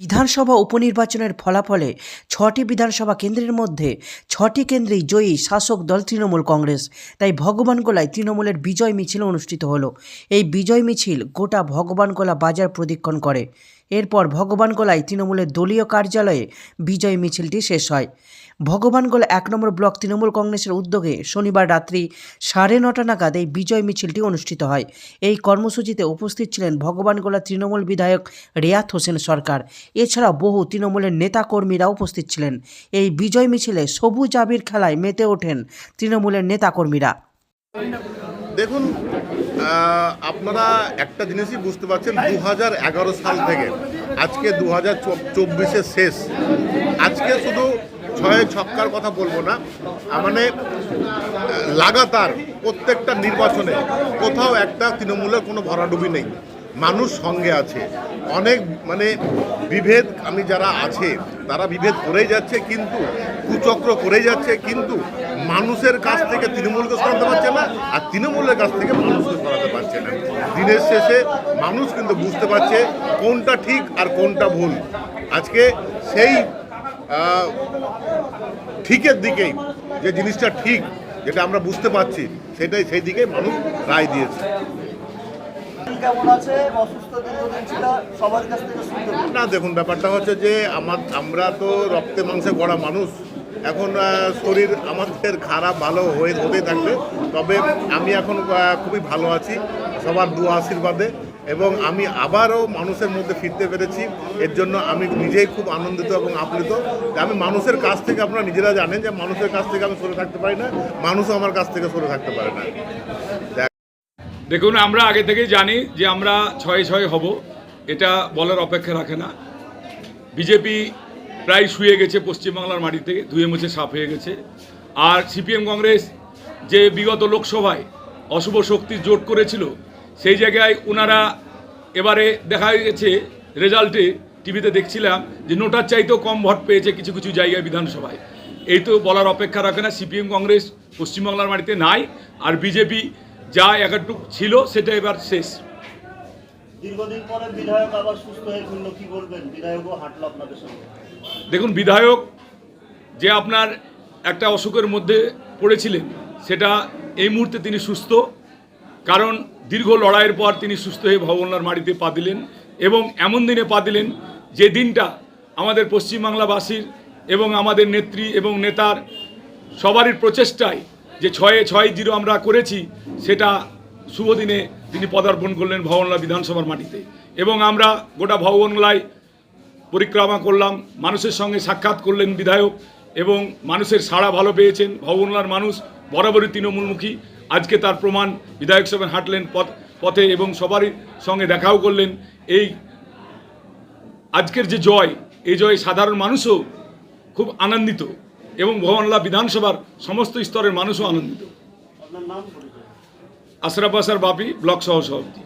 বিধানসভা উপনির্বাচনের ফলাফলে ছটি বিধানসভা কেন্দ্রের মধ্যে ছটি কেন্দ্রেই জয়ী শাসক দল তৃণমূল কংগ্রেস। তাই ভগবানগোলায় তৃণমূলের বিজয় মিছিল অনুষ্ঠিত হলো। এই বিজয় মিছিল গোটা ভগবানগোলা বাজার প্রদক্ষিণ করে। এরপর ভগবানগোলায় তৃণমূলের দলীয় কার্যালয়ে বিজয় মিছিলটি শেষ হয়। ভগবানগোলা এক নম্বর ব্লক তৃণমূল কংগ্রেসের উদ্যোগে শনিবার রাত্রি সাড়ে নটা নাগাদ এই বিজয় মিছিলটি অনুষ্ঠিত হয়। এই কর্মসূচিতে উপস্থিত ছিলেন ভগবানগোলা তৃণমূল বিধায়ক রিয়াত হোসেন সরকার। এছাড়া বহু তৃণমূলের নেতাকর্মীরা উপস্থিত ছিলেন। এই বিজয় মিছিলে সবুজ আবির খেলায় মেতে ওঠেন তৃণমূলের নেতাকর্মীরা। দেখুন আপনারা একটা জিনিসই বুঝতে পারছেন দু হাজার এগারো সাল থেকে, আজকে দু হাজার শেষ। আজকে শুধু ছয় ছক্কার কথা বলব না মানে লাগাতার প্রত্যেকটা নির্বাচনে কোথাও একটা তৃণমূলের কোনো ভরাডুবি নেই। মানুষ সঙ্গে আছে। অনেক মানে বিভেদ, আমি যারা আছে, তারা বিভেদ করেই যাচ্ছে, কিন্তু কুচক্র করে যাচ্ছে, কিন্তু মানুষের কাছ থেকে তৃণমূলকে সরাতে পারছে না, আর তৃণমূলের কাছ থেকে মানুষকে সরাতে পারছে না। দিনের শেষে মানুষ কিন্তু বুঝতে পারছে কোনটা ঠিক আর কোনটা ভুল। আজকে সেই ঠিকের দিকেই যে জিনিসটা ঠিক, যেটা আমরা বুঝতে পারছি, সেটাই সেই দিকেই মানুষ রায় দিয়েছে। না, দেখুন, ব্যাপারটা হচ্ছে যে আমার আমরা তো রক্তে মাংসে গড়া মানুষ। এখন শরীর আমাদের খারাপ, ভালো হয়ে হতে থাকবে। তবে আমি এখন খুবই ভালো আছি, সবার দু আশীর্বাদে। এবং আমি আবারও মানুষের মধ্যে ফিরতে পেরেছি। এর জন্য আমি নিজেই খুব আনন্দিত এবং আপ্লুত আমি মানুষের কাছ থেকে আপনারা নিজেরা জানেন যে মানুষের কাছ থেকে আমি সরে থাকতে পারি না, মানুষও আমার কাছ থেকে সরে থাকতে পারে না। দেখুন, আমরা আগে থেকেই জানি যে আমরা ছয় ছয় হব। এটা বলার অপেক্ষা রাখে না। বিজেপি প্রায় শুয়ে গেছে পশ্চিমবাংলার মাটি থেকে ধুয়ে মুছে সাফ হয়ে গেছে। আর সিপিএম কংগ্রেস যে বিগত লোকসভায় অশুভ শক্তির জোট করেছিল, সেই জায়গায় ওনারা এবারে দেখা গেছে রেজাল্টে টিভিতে দেখছিলাম যে নোটার চাইতেও কম ভোট পেয়েছে কিছু কিছু জায়গায় বিধানসভায়। এই তো বলার অপেক্ষা রাখে না, সিপিএম কংগ্রেস পশ্চিমবাংলার মাটিতে নাই, আর বিজেপি যা একাটুক ছিল সেটা এবার শেষ। দীর্ঘদিন পরে বিধায়ক আবার সুস্থ হয়ে ফিরল কি বলবেন? বিধায়কও হাঁটলো আপনাদের সঙ্গে। দেখুন বিধায়ক যে আপনার একটা অসুখের মধ্যে পড়েছিলেন সেটা এই মুহূর্তে তিনি সুস্থ। কারণ দীর্ঘ লড়াইয়ের পর তিনি সুস্থ হয়ে ভবনার মাটিতে পা দিলেন এবং এমন দিনে পা দিলেন যে দিনটা আমাদের পশ্চিমবাংলাবাসীর এবং আমাদের নেত্রী এবং নেতার সবারই প্রচেষ্টায় যে ছয়ে ছয় জিরো আমরা করেছি, সেটা শুভ দিনে তিনি পদার্পণ করলেন ভবনলা বিধানসভার মাটিতে। এবং আমরা গোটা ভবনলায় পরিক্রমা করলাম, মানুষের সঙ্গে সাক্ষাৎ করলেন বিধায়ক, এবং মানুষের সাড়া ভালো পেয়েছেন, ভবনলার মানুষ বরাবরই তৃণমূলমুখী আজকে তার প্রমাণ বিধায়ক সাহেব হাঁটলেন পথ, পথে এবং সবারই সঙ্গে দেখাও করলেন। এই আজকের যে জয়, এই জয় সাধারণ মানুষও খুব আনন্দিত। এবং ভবনলা বিধানসভার সমস্ত স্তরের মানুষও আনন্দিত। আশরাফ আসার বাপি ব্লক সহ সভাপতি